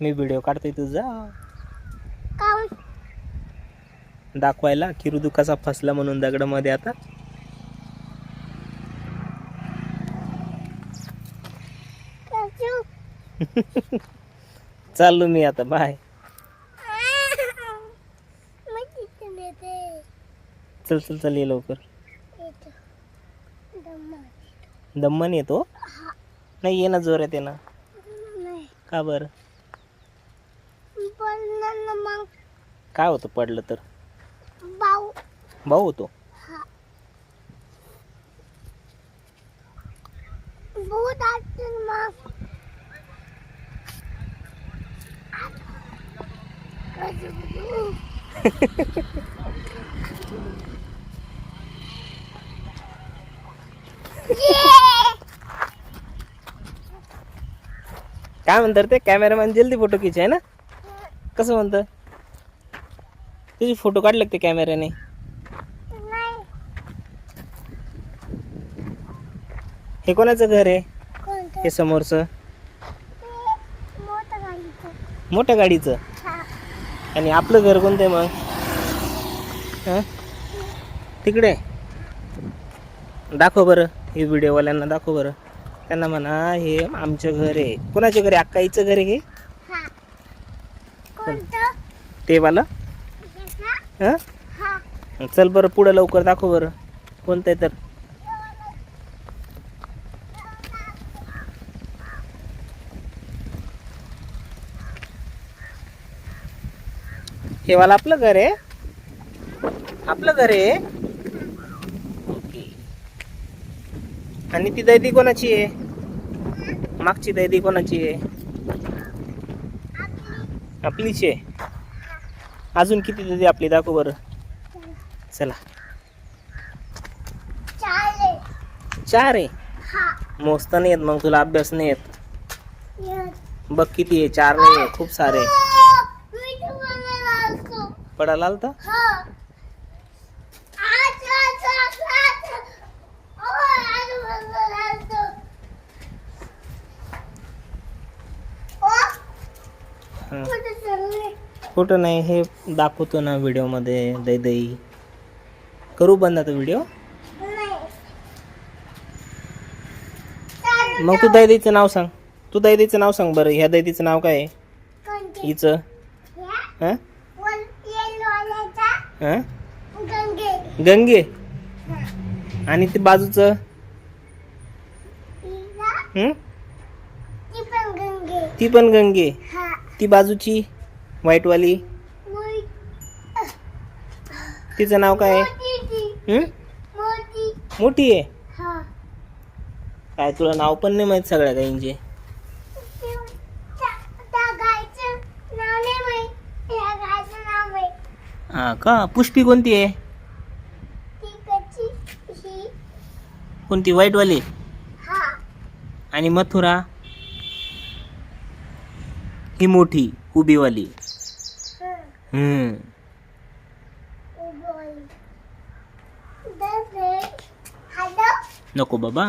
मी video काढतोय तुझा. काऊन? दाखवायला की ऋतू कसा फसला म्हणून दगडामध्ये आता. चाललो मी आता बाय चल चल चल ये लवकर. येतो. दम्मा दम्मन येतो? नाही ये ना जोरात ये ना. का बरं? मग. काय होतं पडलं तर? भाऊ. भाऊ होतो? हा. भूत असतील मग. काय म्हणतात ते कॅमेरामॅन जल्दी फोटो खिच आहे ना कसं म्हणतं? तुझे फोटो काढले का ते कॅमेऱ्याने? हे कोणाचं घर आहे? हे समोरचं? मोठ्या गाडीचं? आणि आपलं घर कोणतं आहे मग? हं? तिकडे? दाखव बरं. हे व्हिडिओवाल्यांना दाखव बरं. त्यांना म्हणा हे आमचं घर आहे. कोणाचं घर आहे? अक्काईचं घर आहे हे? ते वाला? हा? चल बरं पुढं लवकर दाखव बरं. कोणतं आहे तर. हे वाला आपलं घर आहे? आपलं घर आहे? ओके. आणि ती दैदी कोणाची आहे? मागची दैदी कोणाची आहे? आपलीच आहे. अजून किती दैदी आपली दाखव बरं. चला. चार आहे. हा. मोजता नाही येत मग तुला अभ्यास नाही येत. बघ किती आहे चार नाही आहे खूप सारे. पडायला आलता? कुठे नाही हे दाखवतो ना व्हिडिओमध्ये दै दही करू बंद आता व्हिडिओ? मग तू दैदीचं नाव सांग. तू दैदीचं नाव सांग बरं. ह्या दैदीचं नाव काय आहे? हिचं? हां? हां? गंगे. आणि ते बाजूचं? ती पण गंगे. ती बाजूची व्हाईटवाली तिचं नाव काय? आहे? मोठी. आहे? हा. काय तुला नाव पण नाही माहीत सगळ्या माहीत. हां का? पुष्पी कोणती आहे? ही. कोणती? व्हाईटवाली हा. आणि मथुरा? ही मोठी उभीवाली हं. हम्म उभं. दे- दे. हॅलो नको बाबा